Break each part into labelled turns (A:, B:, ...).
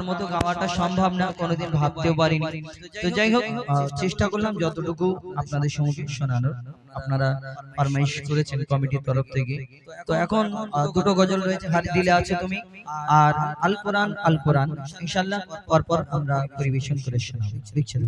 A: ওনার মতো গাওয়াটা সম্ভব না, কোনোদিন ভাবতেও পারিনি। তো যাই হোক চেষ্টা করলাম যতটুকু আপনাদের সম্মুখে শোনানোর। আপনারা ফরমাইশ করেছেন কমিটির তরফ থেকে। তো এখন দুটো গজল রয়েছে, হাত দিলে আছে তুমি, আর আল কোরআন আল কোরআন। ইনশাআল্লাহ পরপর আমরা পরিবেশন করে শোনাবো। বিচ্ছেদ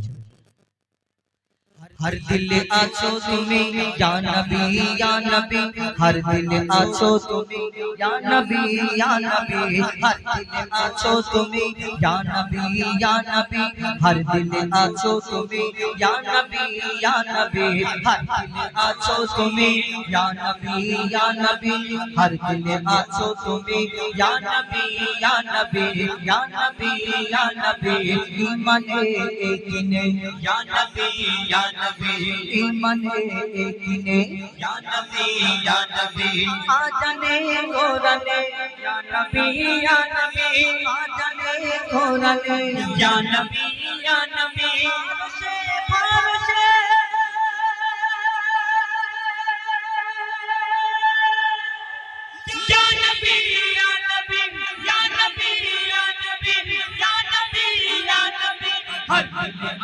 A: हर दिल आछो तुम्हें या नबी या नबी। हर दिल आछो तुम्हें या नबी या नबी। हर दिल आछो तुम्हें या नबी या नबी। हर दिल आछो तुम्हें या नबी या नबी। हर दिल आछो तुम्हें या नबी या नबी। हर दिल आछो तुम्हें या नबी या नबी। या नबी या नबी। ईमान एक ने या नबी, या ईमान एक ने या नबी या नबी आजने गोरने या नबी या नबी आजने गोरने या नबी या नबी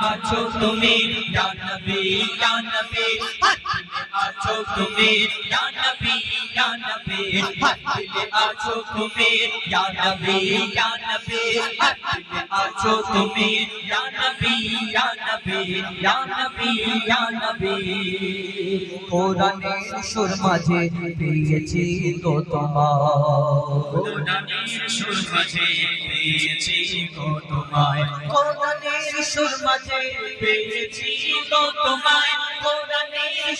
A: আছো তুমি জানবে জানবে আছো তুমি ইয়া নবী ইয়া নবী সুর মাঝে পেয়েছি
B: গো তোমায়।
A: কোরআনের সুর মাঝে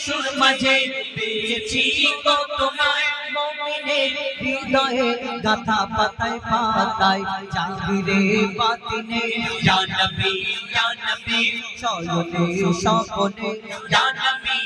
A: সুর মাঝে পেয়েছি তো তোমায় মুমিনের হৃদয়ে গাথা পাতায় পাতায় জাগিরে বাতিনে।
B: জানবি জানবি ইয়া
A: সপনে
B: জানবি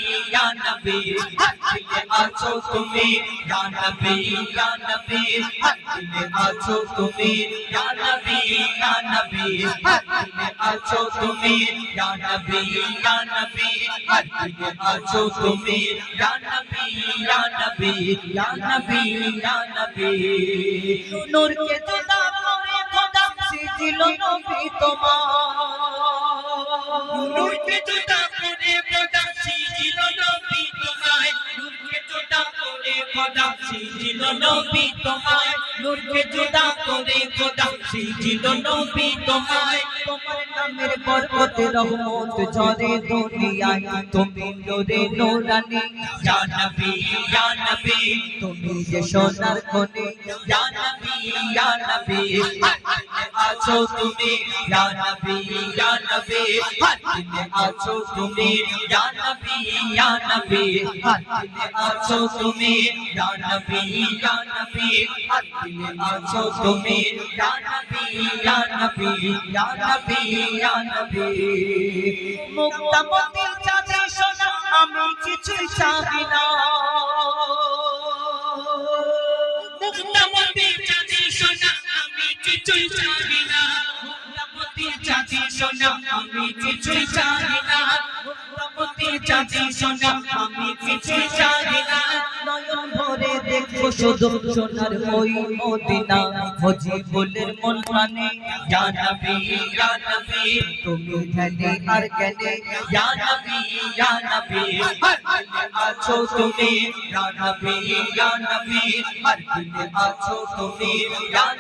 B: নবী হর দিলে আছো তুমি ইয়া নবী ইয়া নবী হর দিলে আছো তুমি ইয়া নবী ইয়া নবী হর দিলে আছো তুমি ইয়া নবী ইয়া নবী হর দিলে আছো তুমি ইয়া নবী ইয়া নবী ইয়া নবী ইয়া নবী।
A: নূরকে জুদা করে খোদা সিজিল নবী তোমার।
B: নূরকে জুদা করে নবী তোমায়, নূরকে জুদা তোমায়,
A: তোমার নামের বরকতে, রহমত ঝরে দুনিয়ায়। তুমি নূরে নূরানি,
B: ইয়া নবী
A: যে সোনার খনি
B: ইয়া নবী। আছো তুমি ইয়া নবী ইয়া নবী হর দিলে আছো তুমি ইয়া নবী ইয়া নবী হর দিলে আছো তুমি ইয়া নবী ইয়া নবী হর দিলে আছো তুমি ইয়া নবী ইয়া নবী, ইয়া
A: চাঁদে সোনা, আমি কিছুই চাই না।
B: কিছুই চাই না। মুক্তামতি চাঁদি সোনা আমি কিছুই চাই
A: শুধু সোনার ওই মদিনা ভজি বলের মন প্রাণে
B: ইয়া নবী ইয়া নবী
A: তুমি ধ্যানে আর জ্ঞানে
B: ইয়া নবী ইয়া নবী হর দিলে আছো তুমি ইয়া ইয়া আছো তুমি ইয়া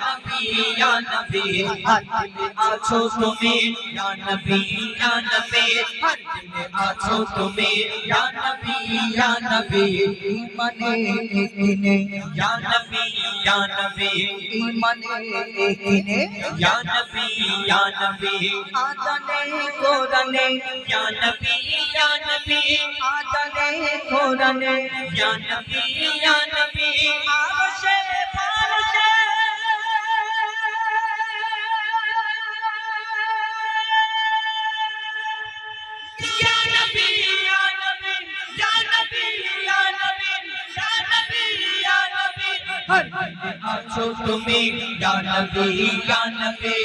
B: ইয়া আছো তুমি ইয়া ইয়া আছো তুমি ইয়া ইয়া
A: একিনে
B: ইয়া নবী ইয়া নবী
A: ইমানে একিনে
B: ইয়া নবী ইয়া নবী
A: আদানে কোরআনে
B: ইয়া নবী ইয়া নবী
A: আদানে কোরআনে
B: ইয়া নবী ইয়া নবী
A: আরশে
B: আছো তুমি জানবি জানবি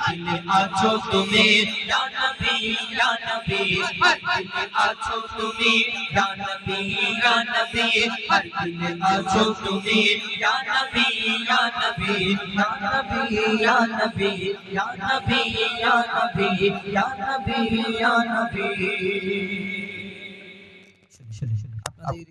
B: দিনে আছো তুমি জানবি জানবি দিনে আছো তুমি জানবি
A: জানবি দিনে আছো তুমি জানবি জানবি জানবি জানবি জানবি জানবি জানবি জানবি। আপনাদের